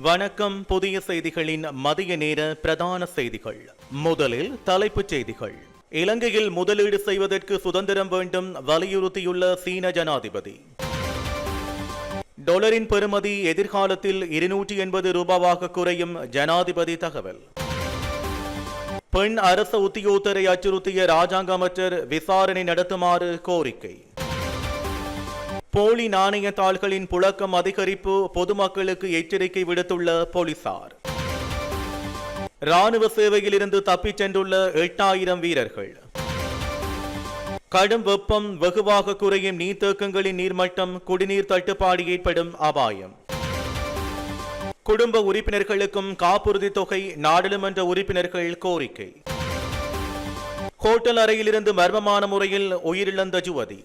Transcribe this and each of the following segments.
வணக்கம் புதிய செய்திகளின் மதிய நேர பிரதான செய்திகள். முதலில் தலைப்புச் செய்திகள். இலங்கையில் முதலீடு செய்வதற்கு சுதந்திரம் வேண்டும் வலியுறுத்தியுள்ள சீன ஜனாதிபதி. டொலரின் பெறுமதி எதிர்காலத்தில் இருநூற்றி எண்பது ரூபாவாக குறையும் ஜனாதிபதி தகவல். பெண் அரச உத்தியோகத்தரை அச்சுறுத்திய ராஜாங்க அமைச்சர் விசாரணை நடத்துமாறு கோரிக்கை. போலி நாணய தாள்களின் புழக்கம் அதிகரிப்பு பொதுமக்களுக்கு எச்சரிக்கை விடுத்துள்ள போலீசார். ராணுவ சேவையிலிருந்து தப்பிச் சென்றுள்ள எட்டாயிரம் வீரர்கள். கடும் வெப்பம் வெகுவாக குறையும் நீர்த்தேக்கங்களின் நீர்மட்டம் குடிநீர் தட்டுப்பாடு ஏற்படும் அபாயம். குடும்ப உறுப்பினர்களுக்கும் காப்புறுதி தொகை நாடாளுமன்ற உறுப்பினர்கள் கோரிக்கை. ஹோட்டல் அறையிலிருந்து மர்மமான முறையில் உயிரிழந்த ஜுவதி.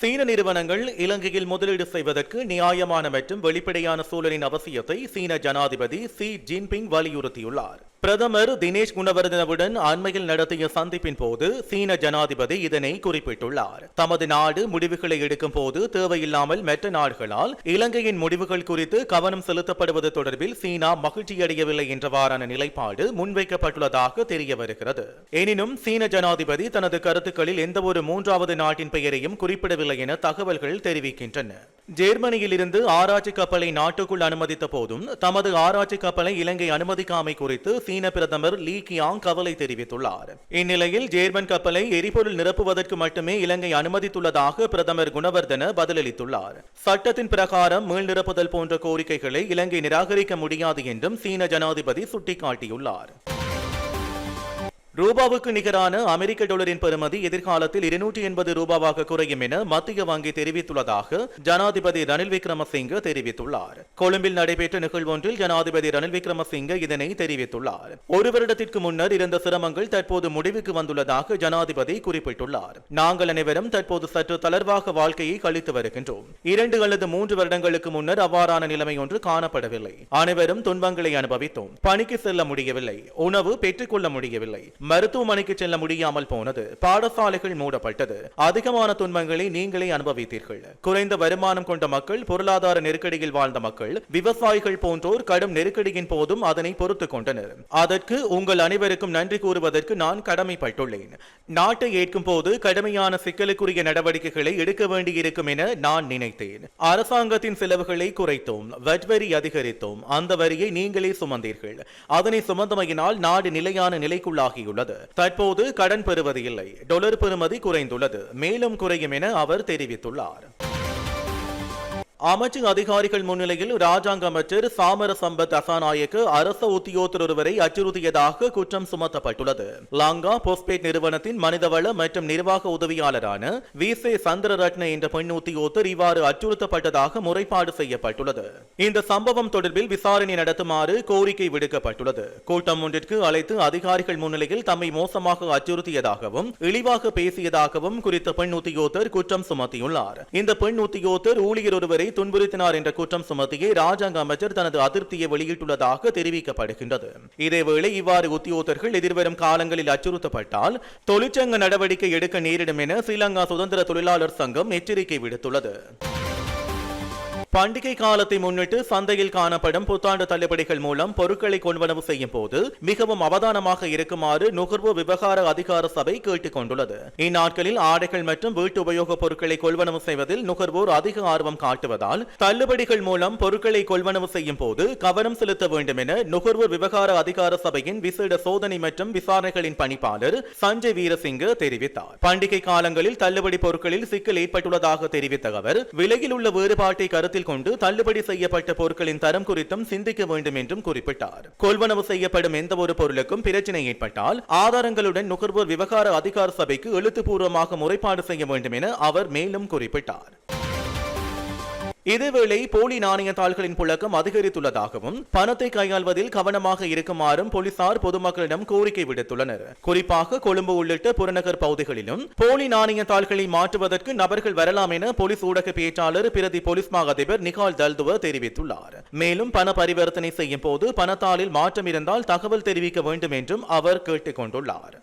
சீன நிறுவனங்கள் இலங்கையில் முதலீடு செய்வதற்கு நியாயமான மற்றும் வெளிப்படையான சூழலின் அவசியத்தை சீன ஜனாதிபதி சி ஜின்பிங் வலியுறுத்தியுள்ளார். பிரதமர் தினேஷ் குணவர்தனவுடன் அண்மையில் நடத்திய சந்திப்பின் போது சீன ஜனாதிபதி இதனை குறிப்பிட்டுள்ளார். தமது நாடு முடிவுகளை எடுக்கும் போது தேவையில்லாமல் மற்ற நாடுகளால் இலங்கையின் முடிவுகள் குறித்து கவனம் செலுத்தப்படுவது தொடர்பில் சீனா மகிழ்ச்சியடையவில்லை என்றவாறான நிலைப்பாடு முன்வைக்கப்பட்டுள்ளதாக தெரிய வருகிறது எனினும் சீன ஜனாதிபதி தனது கருத்துக்களில் எந்தவொரு மூன்றாவது நாட்டின் பெயரையும் குறிப்பிடவில்லை என தகவல்கள் தெரிவிக்கின்றன. ஜெர்மனியில் இருந்து ஆராய்ச்சி கப்பலை நாட்டுக்குள் அனுமதித்த போதும் தமது ஆராய்ச்சி கப்பலை இலங்கை அனுமதிக்காமை குறித்து சீன பிரதமர் லீ கியாங் கவலை தெரிவித்துள்ளார். இந்நிலையில் ஜேர்மன் கப்பலை எரிபொருள் நிரப்புவதற்கு மட்டுமே இலங்கை அனுமதித்துள்ளதாக பிரதமர் குணவர்தன பதிலளித்துள்ளார். சட்டத்தின் பிரகாரம் மீள் நிரப்புதல் போன்ற கோரிக்கைகளை இலங்கை நிராகரிக்க முடியாது என்றும் சீன ஜனாதிபதி சுட்டிக்காட்டியுள்ளார். ரூபாவுக்கு நிகரான அமெரிக்க டாலரின் பெறுமதி எதிர்காலத்தில் இருநூற்றி எண்பது ரூபாவாக குறையும் என மத்திய வங்கி தெரிவித்துள்ளதாக ஜனாதிபதி ரணில் விக்ரமசிங்க தெரிவித்துள்ளார். கொழும்பில் நடைபெற்ற நிகழ்வொன்றில் ஜனாதிபதி ரணில் விக்ரமசிங்க இதனை தெரிவித்துள்ளார். ஒரு வருடத்திற்கு முன்னர் இருந்த சிரமங்கள் தற்போது முடிவுக்கு வந்துள்ளதாக ஜனாதிபதி குறிப்பிட்டுள்ளார். நாங்கள் அனைவரும் தற்போது சற்று தளர்வாக வாழ்க்கையை கழித்து வருகின்றோம். இரண்டு அல்லது மூன்று வருடங்களுக்கு முன்னர் அவ்வாறான நிலைமை ஒன்று காணப்படவில்லை. அனைவரும் துன்பங்களை அனுபவித்தோம். பணிக்கு செல்ல முடியவில்லை. உணவு பெற்றுக்கொள்ள முடியவில்லை. மருத்துவமனைக்கு செல்ல முடியாமல் போனது. பாடசாலைகள் மூடப்பட்டது. அதிகமான துன்பங்களை நீங்களே அனுபவித்தீர்கள். குறைந்த வருமானம் கொண்ட மக்கள் பொருளாதார நெருக்கடியில் வாழ்ந்த மக்கள் விவசாயிகள் போன்றோர் கடும் நெருக்கடியின் போதும் அதனை பொறுத்துக் கொண்டனர். அதற்கு உங்கள் அனைவருக்கும் நன்றி கூறுவதற்கு நான் கடமைப்பட்டுள்ளேன். நாட்டை ஏற்கும் போது கடுமையான சிக்கலுக்குரிய நடவடிக்கைகளை எடுக்க வேண்டியிருக்கும் என நான் நினைத்தேன். அரசாங்கத்தின் செலவுகளை குறைத்தோம். வட்வரி அதிகரித்தோம். அந்த வரியை நீங்களே சுமந்தீர்கள். அதனை சுமந்தமையினால் நாடு நிலையான நிலைக்குள்ளாகியுள்ளது. தற்போது கடன் பெறுவது இல்லை. டொலர் பெறுமதி குறைந்துள்ளது. மேலும் குறையும் என அவர் தெரிவித்துள்ளார். அமைச்சின் அதிகாரிகள் முன்னிலையில் ராஜாங்க அமைச்சர் சாமர சம்பத் அசாநாயக்கு அரச உத்தியோகத்தர் ஒருவரை அச்சுறுத்தியதாக குற்றம் சுமத்தப்பட்டுள்ளது. லாங்கா போஸ்பேட் நிறுவனத்தின் மனிதவள மற்றும் நிர்வாக உதவியாளரான வி. சே. சந்திரரத்ன என்ற பெண் உத்தியோகத்தர் இவ்வாறு அச்சுறுத்தப்பட்டதாக முறைப்பாடு செய்யப்பட்டுள்ளது. இந்த சம்பவம் தொடர்பில் விசாரணை நடத்துமாறு கோரிக்கை விடுக்கப்பட்டுள்ளது. கூட்டம் ஒன்றிற்கு அழைத்து அதிகாரிகள் முன்னிலையில் தம்மை மோசமாக அச்சுறுத்தியதாகவும் இழிவாக பேசியதாகவும் குறித்த பெண் உத்தியோகத்தர் குற்றம் சுமத்தியுள்ளார். இந்த பெண் உத்தியோகத்தர் ஊழியர் ஒருவரை துன்புறுத்தினார் என்ற குற்றம் சுமத்தியே ராஜாங்க அமைச்சர் தனது அதிருப்தியை வெளியிட்டுள்ளதாக தெரிவிக்கப்படுகின்றது. இதேவேளை இவ்வாறு உத்தியோகர்கள் எதிர்வரும் காலங்களில் அச்சுறுத்தப்பட்டால் தொழிற்சங்க நடவடிக்கை எடுக்க நேரிடும் என ஸ்ரீலங்கா சுதந்திர தொழிலாளர் சங்கம் எச்சரிக்கை விடுத்துள்ளது. பண்டிகை காலத்தை முன்னிட்டு சந்தையில் காணப்படும் புத்தாண்டு தள்ளுபடிகள் மூலம் பொருட்களை கொள்வனவு செய்யும் போது மிகவும் அவதானமாக இருக்குமாறு நுகர்வு விவகார அதிகார சபை கேட்டுக் கொண்டுள்ளது. இந்நாட்களில் ஆடைகள் மற்றும் வீட்டு உபயோகப் பொருட்களை கொள்வனவு செய்வதில் நுகர்வோர் அதிக ஆர்வம் காட்டுவதால் தள்ளுபடிகள் மூலம் பொருட்களை கொள்வனவு செய்யும் போது கவனம் செலுத்த வேண்டும் என நுகர்வோர் விவகார அதிகார சபையின் விசேட சோதனை மற்றும் விசாரணைகளின் பணிப்பாளர் சஞ்சய் வீரசிங்க தெரிவித்தார். பண்டிகை காலங்களில் தள்ளுபடி பொருட்களில் சிக்கல் ஏற்பட்டுள்ளதாக தெரிவித்த அவர் விலையில் உள்ள வேறுபாட்டை கருத்தில் கொண்டு தள்ளுபடி செய்யப்பட்ட பொருட்களின் தரம் குறித்தும் சிந்திக்க வேண்டும் என்றும் குறிப்பிட்டார். கொள்வனவு செய்யப்படும் எந்த ஒரு பொருளுக்கும் பிரச்சனை ஏற்பட்டால் ஆதாரங்களுடன் நுகர்வோர் விவகார அதிகார சபைக்கு எழுத்துப்பூர்வமாக முறைப்பாடு செய்ய வேண்டும் என அவர் மேலும் குறிப்பிட்டார். இதேவேளை போலி நாணய தாள்களின் புழக்கம் அதிகரித்துள்ளதாகவும் பணத்தை கையாள்வதில் கவனமாக இருக்குமாறும் போலீசார் பொதுமக்களிடம் கோரிக்கை விடுத்துள்ளனர். குறிப்பாக கொழும்பு உள்ளிட்ட புறநகர் பகுதிகளிலும் போலி நாணய தாள்களை மாற்றுவதற்கு நபர்கள் வரலாம் என போலீஸ் ஊடக பேச்சாளர் பிரதி போலீஸ் மா அதிபர் நிகால் தல்துவ தெரிவித்துள்ளார். மேலும் பண பரிவர்த்தனை செய்யும் போது பணத்தாளில் மாற்றம் இருந்தால் தகவல் தெரிவிக்க வேண்டும் என்றும் அவர் கேட்டுக் கொண்டுள்ளார்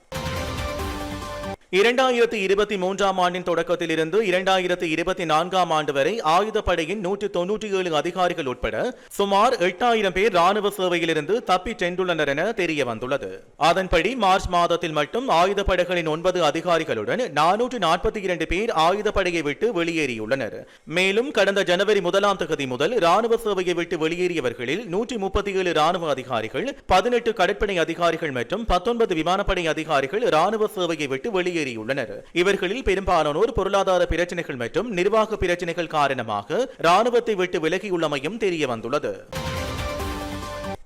இரண்டாயிரத்தி இருபத்தி மூன்றாம் ஆண்டின் தொடக்கத்தில் இருந்து இரண்டாயிரத்தி இருபத்தி நான்காம் ஆண்டு வரை ஆயுதப்படையின் நூற்றி தொன்னூற்றி ஏழு அதிகாரிகள் உட்பட சுமார் எட்டாயிரம் பேர் ராணுவ சேவையிலிருந்து தப்பி சென்றுள்ளனர் என தெரிய வந்துள்ளது அதன்படி மார்ச் மாதத்தில் மட்டும் ஆயுதப்படைகளின் ஒன்பது அதிகாரிகளுடன் நானூற்று நாற்பத்தி இரண்டு பேர் ஆயுதப்படையை விட்டு வெளியேறியுள்ளனர். மேலும் கடந்த ஜனவரி முதலாம் தேதி முதல் ராணுவ சேவையை விட்டு வெளியேறியவர்களில் நூற்றி முப்பத்தி ஏழு ராணுவ அதிகாரிகள் பதினெட்டு கடற்படை அதிகாரிகள் மற்றும் பத்தொன்பது விமானப்படை அதிகாரிகள் ராணுவ சேவையை விட்டு வெளியே வெளியேறியுள்ளனர் இவர்களில் பெரும்பாலானோர் பொருளாதார பிரச்சனைகள் மற்றும் நிர்வாக பிரச்சனைகள் காரணமாக ராணுவத்தை விட்டு விலகியுள்ளமையும் தெரிய வந்துள்ளது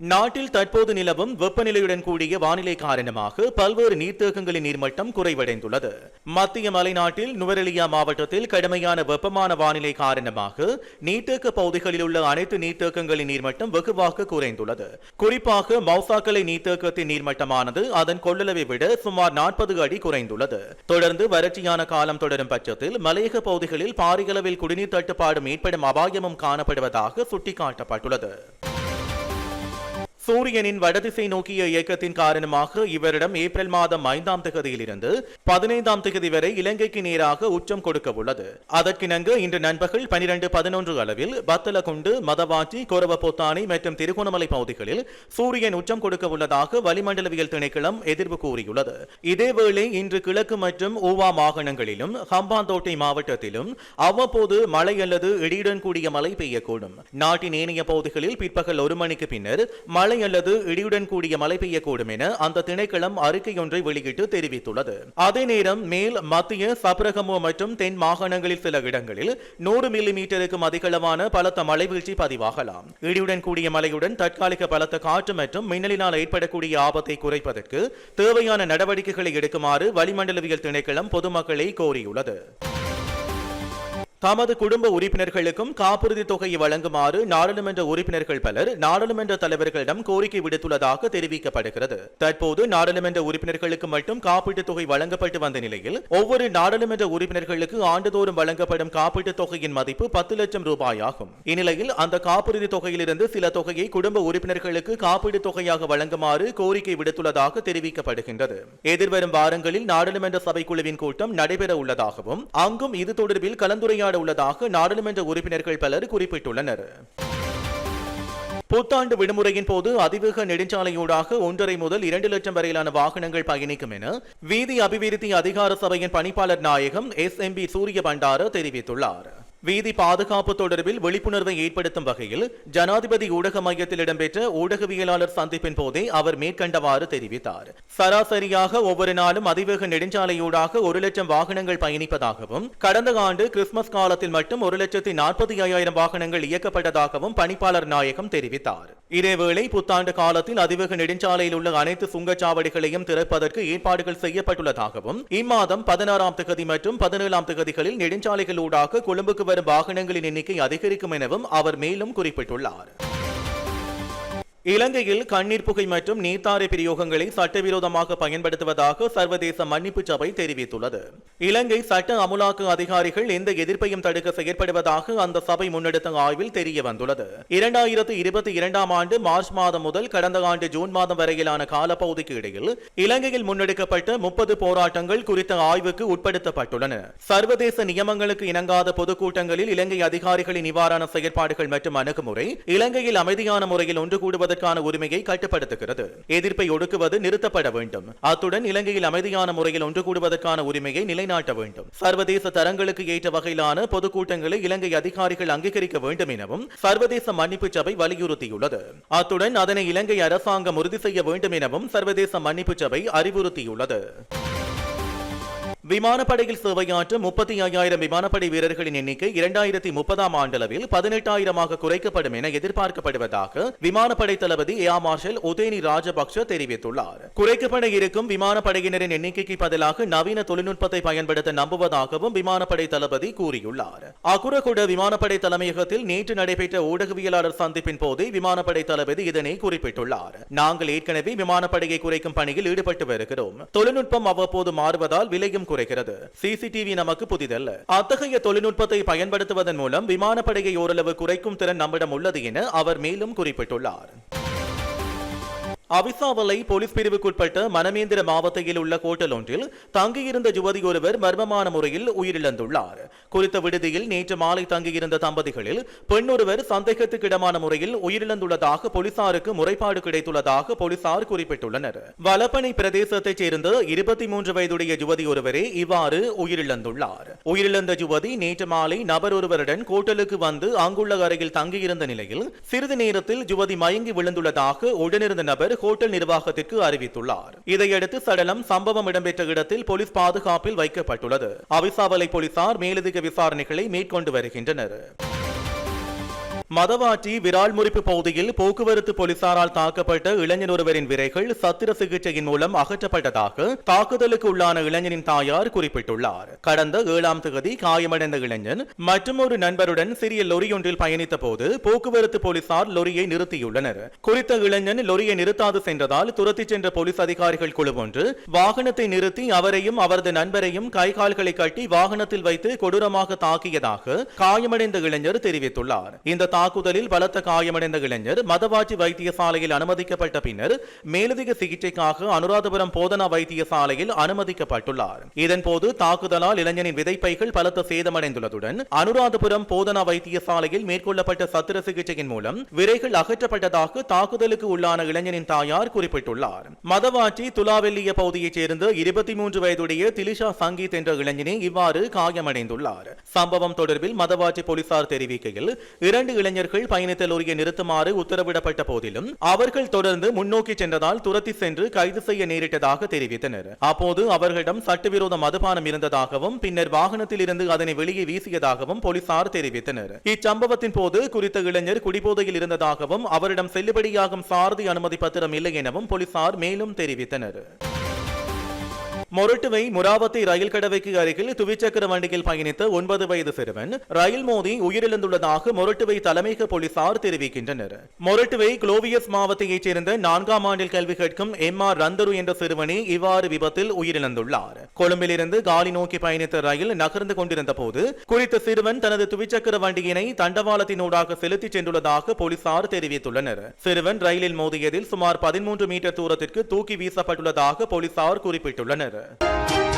நாட்டில் தற்போது நிலவும் வெப்பநிலையுடன் கூடிய வானிலை காரணமாக பல்வேறு நீர்த்தேக்கங்களின் நீர்மட்டம் குறைவடைந்துள்ளது. மத்திய மலைநாட்டில் நுவரெலியா மாவட்டத்தில் கடுமையான வெப்பமான வானிலை காரணமாக நீர்த்தேக்க பகுதிகளில் உள்ள அனைத்து நீர்த்தேக்கங்களின் நீர்மட்டம் வெகுவாக குறைந்துள்ளது. குறிப்பாக மௌசாக்கலை நீர்த்தேக்கத்தின் நீர்மட்டமானது அதன் கொள்ளளவை விட சுமார் நாற்பது அடி குறைந்துள்ளது. தொடர்ந்து வறட்சியான காலம் தொடரும் பட்சத்தில் மலையக பகுதிகளில் பாரியளவில் குடிநீர் தட்டுப்பாடும் ஏற்படும் அபாயமும் காணப்படுவதாக சுட்டிக்காட்டப்பட்டுள்ளது. சூரியனின் வடதிசை நோக்கிய இயக்கத்தின் காரணமாக இவரிடம் ஏப்ரல் மாதம் ஐந்தாம் தேதியிலிருந்து பதினைந்தாம் தேதி வரை இலங்கைக்கு நேராக உச்சம் கொடுக்க உள்ளது. அதற்கிணங்க இன்று நண்பகல் பனிரெண்டு பதினொன்று அளவில் பத்தலகுண்டு மதவாச்சி கோரவப்போத்தானி மற்றும் திருகோணமலை பகுதிகளில் சூரியன் உச்சம் கொடுக்க உள்ளதாக வளிமண்டலவியல் திணைக்களம் எதிர்ப்பு கூறியுள்ளது. இதேவேளை இன்று கிழக்கு மற்றும் ஊவா மாகாணங்களிலும் ஹம்பாந்தோட்டை மாவட்டத்திலும் அவ்வப்போது மழை அல்லது இடியுடன் கூடிய மழை பெய்யக்கூடும். நாட்டின் ஏனைய பகுதிகளில் பிற்பகல் ஒரு மணிக்கு பின்னர் மழை மழை அல்லது இடியுடன் கூடிய மழை பெய்யக்கூடும் என அந்த திணைக்களம் அறிக்கை ஒன்றை வெளியிட்டு தெரிவித்துள்ளது. அதே நேரம் மேல் மத்திய சப்ரகமோ மற்றும் தென் மாகாணங்களில் சில இடங்களில் நூறு மில்லி மீட்டருக்கும் அதிகளவான பலத்த மழை வீழ்ச்சி பதிவாகலாம். இடியுடன் கூடிய மழையுடன் தற்காலிக பலத்த காற்று மற்றும் மின்னலினால் ஏற்படக்கூடிய ஆபத்தை குறைப்பதற்கு தேவையான நடவடிக்கைகளை எடுக்குமாறு வளிமண்டலவியல் திணைக்களம் பொதுமக்களை கோரியுள்ளது. தமது குடும்ப உறுப்பினர்களுக்கும் காப்புறுதி தொகையை வழங்குமாறு நாடாளுமன்ற உறுப்பினர்கள் பலர் நாடாளுமன்ற தலைவர்களிடம் கோரிக்கை விடுத்துள்ளதாக தெரிவிக்கப்படுகிறது. தற்போது நாடாளுமன்ற உறுப்பினர்களுக்கு மட்டும் காப்பீட்டுத் தொகை வழங்கப்பட்டு வந்த நிலையில் ஒவ்வொரு நாடாளுமன்ற உறுப்பினர்களுக்கு ஆண்டுதோறும் வழங்கப்படும் காப்பீட்டுத் தொகையின் மதிப்பு பத்து லட்சம் ரூபாயாகும். இந்நிலையில் அந்த காப்புறுதி தொகையிலிருந்து சில தொகையை குடும்ப உறுப்பினர்களுக்கு காப்பீட்டுத் தொகையாக வழங்குமாறு கோரிக்கை விடுத்துள்ளதாக தெரிவிக்கப்படுகின்றது. எதிர்வரும் வாரங்களில் நாடாளுமன்ற சபைக்குழுவின் கூட்டம் நடைபெற உள்ளதாகவும் அங்கும் இது தொடர்பில் கொண்டாட உள்ளதாக நாடாளுமன்ற உறுப்பினர்கள் பலர் குறிப்பிட்டுள்ளனர். புத்தாண்டு விடுமுறையின் போது அதிவேக நெடுஞ்சாலையூடாக ஒன்றரை முதல் இரண்டு லட்சம் வரையிலான வாகனங்கள் பயணிக்கும் என வீதி அபிவிருத்தி அதிகார சபையின் பணிப்பாளர் நாயகம் எஸ் எம் பி சூரிய பண்டார தெரிவித்துள்ளார். வீதி பாதுகாப்பு தொடர்பில் விழிப்புணர்வை ஏற்படுத்தும் வகையில் ஜனாதிபதி ஊடக மையத்தில் இடம்பெற்ற ஊடகவியலாளர் சந்திப்பின் போதே அவர் மேற்கண்டவாறு தெரிவித்தார். சராசரியாக ஒவ்வொரு நாளும் அதிவேக நெடுஞ்சாலையூடாக ஒரு லட்சம் வாகனங்கள் பயணிப்பதாகவும் கடந்த ஆண்டு கிறிஸ்துமஸ் காலத்தில் மட்டும் ஒரு லட்சத்தி நாற்பத்தி ஐயாயிரம் வாகனங்கள் இயக்கப்பட்டதாகவும் பணிப்பாளர் நாயகம் தெரிவித்தார். இதேவேளை புத்தாண்டு காலத்தில் அதிவேக நெடுஞ்சாலையில் உள்ள அனைத்து சுங்கச்சாவடிகளையும் திறப்பதற்கு ஏற்பாடுகள் செய்யப்பட்டுள்ளதாகவும் இம்மாதம் பதினாறாம் திகதி மற்றும் பதினேழாம் திகதிகளில் நெடுஞ்சாலைகளூடாக கொழும்புக்கு வரும் வாகனங்களின் எண்ணிக்கை அதிகரிக்கும் எனவும் அவர் மேலும் குறிப்பிட்டுள்ளார். இலங்கையில் கண்ணீர் புகை மற்றும் நீர்த்தாரை பிரயோகங்களை சட்டவிரோதமாக பயன்படுத்துவதாக சர்வதேச மன்னிப்பு சபை தெரிவித்துள்ளது. இலங்கை சட்ட அமுலாக்க அதிகாரிகள் எந்த எதிர்ப்பையும் தடுக்க செயற்படுவதாக அந்த சபை முன்னெடுத்த ஆய்வில் தெரிய வந்துள்ளது இரண்டாயிரத்து இருபத்தி இரண்டாம் ஆண்டு மார்ச் மாதம் முதல் கடந்த ஆண்டு ஜூன் மாதம் வரையிலான காலப்பகுதிக்கு இடையில் இலங்கையில் முன்னெடுக்கப்பட்ட முப்பது போராட்டங்கள் குறித்த ஆய்வுக்கு உட்படுத்தப்பட்டுள்ளன. சர்வதேச நியமங்களுக்கு இணங்காத பொதுக்கூட்டங்களில் இலங்கை அதிகாரிகளின் நிவாரண செயற்பாடுகள் மற்றும் அணுகுமுறை இலங்கையில் அமைதியான முறையில் ஒன்று கூடுவது செய்வதற்கான உரிமையை கட்டுப்படுத்துகிறது. எதிர்ப்பை ஒடுக்குவது நிறுத்தப்பட வேண்டும். அத்துடன் இலங்கையில் அமைதியான முறையில் ஒன்று கூடுவதற்கான உரிமையை நிலைநாட்ட வேண்டும். சர்வதேச தரங்களுக்கு ஏற்ற வகையிலான பொதுக்கூட்டங்களை இலங்கை அதிகாரிகள் அங்கீகரிக்க வேண்டும் எனவும் சர்வதேச மன்னிப்பு சபை வலியுறுத்தியுள்ளது. அத்துடன் அதனை இலங்கை அரசாங்கம் உறுதி செய்ய வேண்டும் எனவும் சர்வதேச மன்னிப்பு சபை அறிவுறுத்தியுள்ளது. விமானப்படையில் சேவையாற்றும் முப்பத்தி ஐயாயிரம் விமானப்படை வீரர்களின் எண்ணிக்கை இரண்டாயிரத்தி முப்பதாம் ஆண்டளவில் பதினெட்டாயிரமாக குறைக்கப்படும் என எதிர்பார்க்கப்படுவதாக விமானப்படை தளபதி ஏ மார்ஷல் உதயனி ராஜபக்ஷ தெரிவித்துள்ளார். குறைக்கப்பட இருக்கும் விமானப்படையினரின் எண்ணிக்கைக்கு பதிலாக நவீன தொழில்நுட்பத்தை பயன்படுத்த நம்புவதாகவும் விமானப்படை தளபதி கூறியுள்ளார். அகுரகுட விமானப்படை தலைமையகத்தில் நேற்று நடைபெற்ற ஊடகவியலாளர் சந்திப்பின் போதே விமானப்படை தளபதி இதனை குறிப்பிட்டுள்ளார். நாங்கள் ஏற்கனவே விமானப்படையை குறைக்கும் பணியில் ஈடுபட்டு வருகிறோம். தொழில்நுட்பம் அவ்வப்போது மாறுவதால் விலையும் குறைகிறது சிசிடிவி நமக்கு புதிதல்ல. அத்தகைய தொழில்நுட்பத்தை பயன்படுத்துவதன் மூலம் விமானப்படையை ஓரளவு குறைக்கும் திறன் நம்மிடம் உள்ளது என அவர் மேலும் குறிப்பிட்டுள்ளார். அவிசாவலை போலீஸ் பிரிவுக்குட்பட்ட மனமேந்திர மாவட்டத்தில் உள்ள ஹோட்டல் ஒன்றில் தங்கியிருந்த யுவதி ஒருவர் மர்மமான முறையில் உயிரிழந்துள்ளார். குறித்த விடுதியில் நேற்று மாலை தங்கியிருந்த தம்பதிகளில் பெண்ணொருவர் சந்தேகத்துக்கிடமான முறையில் உயிரிழந்துள்ளதாக போலீசாருக்கு முறைப்பாடு கிடைத்துள்ளதாக போலீசார் குறிப்பிட்டுள்ளனர். வலப்பனை பிரதேசத்தைச் சேர்ந்த இருபத்தி மூன்று வயதுடைய யுவதி ஒருவரே இவ்வாறு உயிரிழந்துள்ளார். உயிரிழந்த யுவதி நேற்று மாலை நபர் ஒருவருடன் ஹோட்டலுக்கு வந்து அங்குள்ள அறையில் தங்கியிருந்த நிலையில் சிறிது நேரத்தில் யுவதி மயங்கி விழுந்துள்ளதாக உடனிருந்த நபர் ஹோட்டல் நிர்வாகத்திற்கு அறிவித்துள்ளார். இதையடுத்து சடலம் சம்பவம் இடம்பெற்ற இடத்தில் போலீஸ் பாதுகாப்பில் வைக்கப்பட்டுள்ளது. அவிசாவலை போலீசார் மேலதிக விசாரணைகளை மேற்கொண்டு வருகின்றனர். மதவாட்டி விரால் முறிப்பு பகுதியில் போக்குவரத்து போலீசாரால் தாக்கப்பட்ட இளைஞர் ஒருவரின் விரைகள் சத்திர சிகிச்சையின் மூலம் அகற்றப்பட்டதாக தாக்குதலுக்கு உள்ளான இளைஞனின் தாயார் குறிப்பிட்டுள்ளார். கடந்த ஏழாம் தேதி காயமடைந்த இளைஞன் மற்றும் ஒரு நண்பருடன் சிறிய லொரியொன்றில் பயணித்த போது போக்குவரத்து போலீசார் லொரியை நிறுத்தியுள்ளனர். குறித்த இளைஞன் லொரியை நிறுத்தாது சென்றதால் துரத்திச் சென்ற போலீஸ் அதிகாரிகள் குழு ஒன்று வாகனத்தை நிறுத்தி அவரையும் அவரது நண்பரையும் கை கால்களை கட்டி வாகனத்தில் வைத்து கொடூரமாக தாக்கியதாக காயமடைந்த இளைஞர் தெரிவித்துள்ளார். இந்த தாக்குதலில் பலத்த காயமடைந்த இளைஞர் மதவாச்சி வைத்தியசாலையில் அனுமதிக்கப்பட்ட பின்னர் மேலதிக சிகிச்சைக்காக அனுராதபுரம் போதனா வைத்தியசாலையில் அனுமதிக்கப்பட்டுள்ளார். இதன்போது தாக்குதலால் இளைஞனின் விதைப்பைகள் பலத்த சேதமடைந்துள்ளதுடன் அனுராதபுரம் போதனா வைத்தியசாலையில் மேற்கொள்ளப்பட்ட சத்திர சிகிச்சையின் மூலம் விரைகள் அகற்றப்பட்டதாக தாக்குதலுக்கு உள்ளான இளைஞனின் தாயார் குறிப்பிட்டுள்ளார். மதவாச்சி துலாவெல்லிய பகுதியைச் சேர்ந்த இருபத்தி மூன்று வயதுடைய திலிஷா சங்கீத் என்ற இளைஞனே இவ்வாறு காயமடைந்துள்ளார். சம்பவம் தொடர்பில் மதவாச்சி போலீசார் தெரிவிக்கையில் இரண்டு இளைஞர் இளைஞர்கள் பயணித்த உரிய நிறுத்துமாறு உத்தரவிடப்பட்ட போதிலும் அவர்கள் தொடர்ந்து முன்னோக்கி சென்றதால் துரத்தி சென்று கைது செய்ய நேரிட்டதாக தெரிவித்தனர். அப்போது அவர்களிடம் சட்டவிரோத மதுபானம் இருந்ததாகவும் பின்னர் வாகனத்தில் இருந்து அதனை வெளியே வீசியதாகவும் போலீசார் தெரிவித்தனர். இச்சம்பவத்தின் போது குறித்த இளைஞர் குடிபோதையில் இருந்ததாகவும் அவரிடம் செல்லுபடியாகும் சாரதி அனுமதி பத்திரம் இல்லை எனவும் போலீசார் மேலும் தெரிவித்தனர். மொரட்டுவை முராவத்தி ரயில் கடவைக்கு அருகில் துவிச்சக்கர வண்டியில் பயணித்த ஒன்பது வயது சிறுவன் ரயில் மோதி உயிரிழந்துள்ளதாக மொரட்டுவை தலைமையக போலீசார் தெரிவிக்கின்றனர். மொரட்டுவை குளோவியஸ் மாவட்டத்தைச் சேர்ந்த நான்காம் ஆண்டில் கல்வி கேட்கும் எம் ஆர் ரந்தரு என்ற சிறுவனே இவ்வாறு விபத்தில் உயிரிழந்துள்ளார். கொழும்பிலிருந்து காலி நோக்கி பயணித்த ரயில் நகர்ந்து கொண்டிருந்த போது குறித்த சிறுவன் தனது துவிச்சக்கர வண்டியினை தண்டவாளத்தினூடாக செலுத்திச் சென்றுள்ளதாக போலீசார் தெரிவித்துள்ளனர். சிறுவன் ரயிலில் மோதியதில் சுமார் பதிமூன்று மீட்டர் தூரத்திற்கு தூக்கி வீசப்பட்டுள்ளதாக போலீசார் குறிப்பிட்டுள்ளனர். 对。